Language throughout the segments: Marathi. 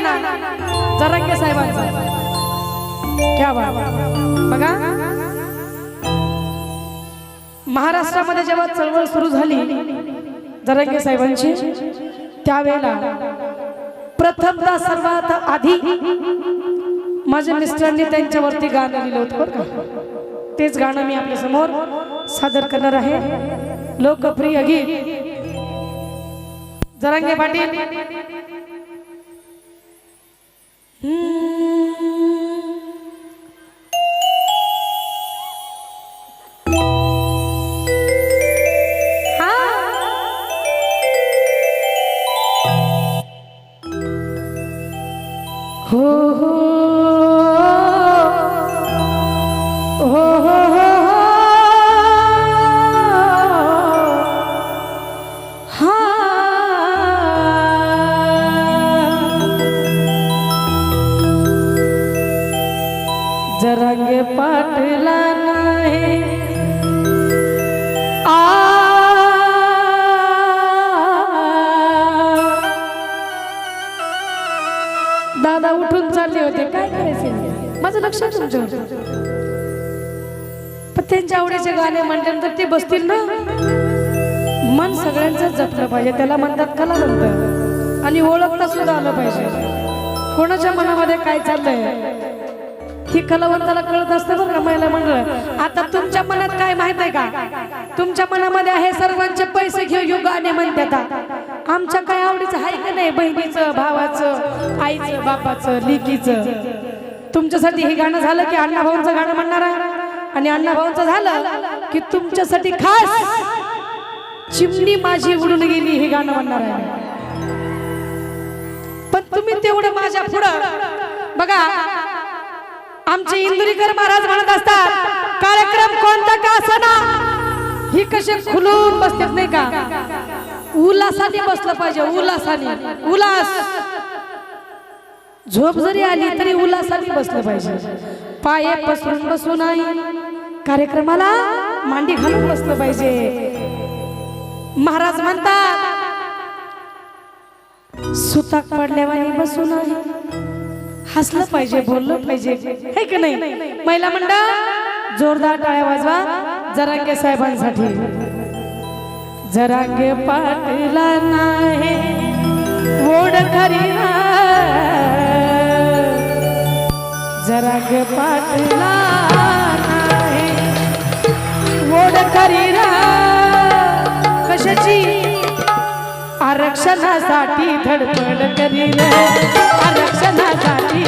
गाणं जरांगे साहेबांचं. क्या बा. बघा. महाराष्ट्रामध्ये जेव्हा चळवळ सुरू झाली जरांगे साहेबांची. त्यावेळेला प्रथमदा सर्वात आधी माझ्या मिस्टरांनी त्यांच्यावरती गाणं लिहिलं होतं बरं का. तेच गाणं मी आपल्यासमोर सादर करणार आहे. लोकप्रिय गीत. जरांगे पाटील. हा. माझं लक्ष तुमच्यावर पण त्यांच्या आवडीचे गाणे म्हटल्यानंतर ते बसतील ना? मन सगळ्यांचं जपलं पाहिजे. त्याला म्हणतात कला म्हणतात आणि ओळखता सुद्धा आलं पाहिजे. कोणाच्या मनामध्ये काय चाललंय? ही कलावंताला कळत असतं बरं का महिला म्हणलं आता तुमच्या मनात काय माहीत आहे का? तुमच्या मनामध्ये आहे सर्वांचे पैसे घेऊ घेऊ गाणे म्हणतात. आमच्या काय आवडीचं आहे का नाही? बहिणीचं भावाचं आईचं बापाचं लेकीचं? तुमच्यासाठी हे गाणं झालं की अण्णा भाऊंचं गाणं म्हणणार आहे. आणि अण्णा भाऊंचं झालं की तुमच्यासाठी खास चिमणी माझी उडून गेली हे गाणं म्हणणार आहे. पण तुम्ही तेवढं माझ्या पुढं बघा आमचे इंदुरीकर महाराज म्हणत असतात कार्यक्रम कोणता का असना ही कसे खुलून बसतात नाही का? उल्हासाने बसलं पाहिजे उल्हासाने उल्हास. झोप जरी आली तरी उल्हासाने बसलं पाहिजे. पाय पसरून बसू नाही. कार्यक्रमाला मांडी घालून बसलं पाहिजे. महाराज म्हणतात सुताक पडल्यावानी बसू नाही. हसलं पाहिजे बोललं पाहिजे. हे की नाही? महिला मंडळ जोरदार टाळ्या वाजवा जरांगे साहेबांसाठी. जरांगे पाटला नाही. ओढ खरी आरक्षणासाठी धडपड करील आरक्षणासाठी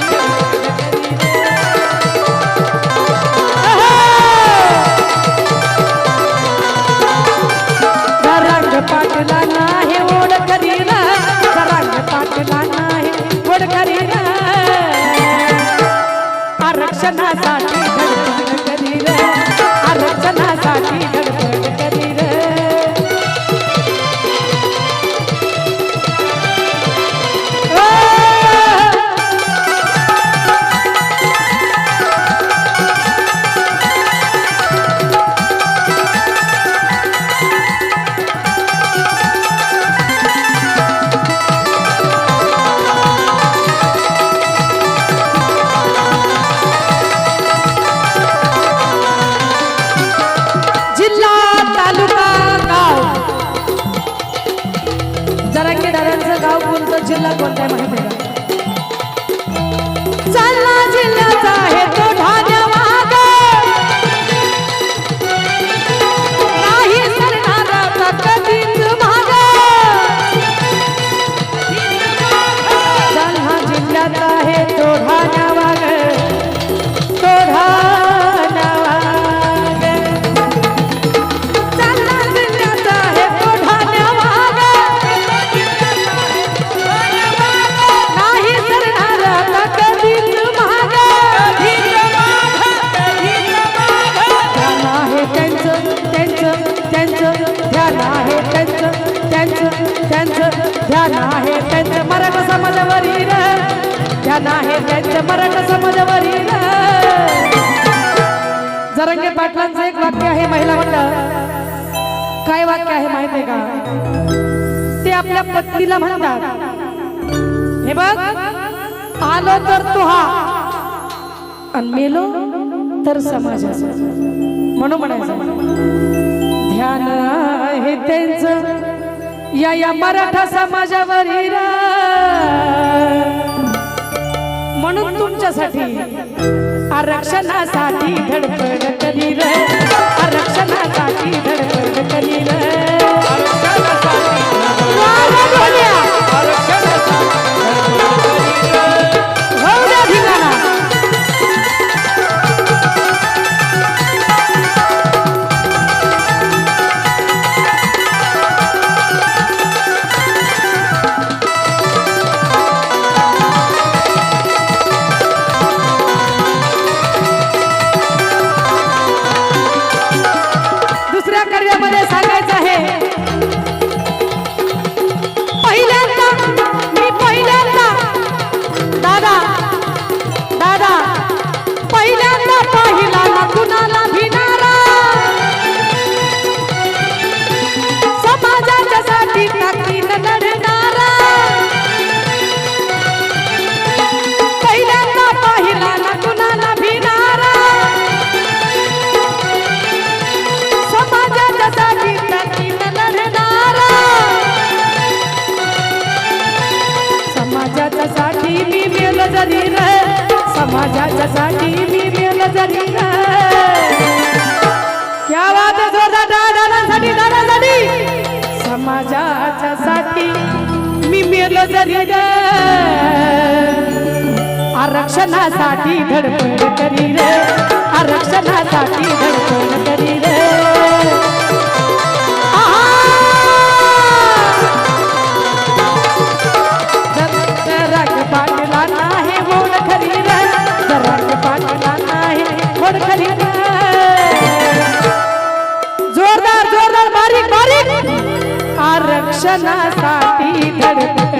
आमच्या मराठा समाजावरील जरंगे पाटलांचं एक वाक्य आहे महिला मंडळ. काय वाक्य आहे माहिती आहे का? ते आपल्या पत्नीला म्हणतात. हे बघ आलो तर तो हा. आणि मेलो तर समाजाचा म्हणून म्हणायचं. ध्यान आहे त्यांचं या या मराठा समाजावरील. म्हणून तुमच्यासाठी आरक्षणासाठी धडपड करील आरक्षणासाठी धडपड समाजाच्या साठी मी मेल जरी र आरक्षणासाठी धडपड करी रे आरक्षणासाठी धडपड दर्शनासाठी धडपड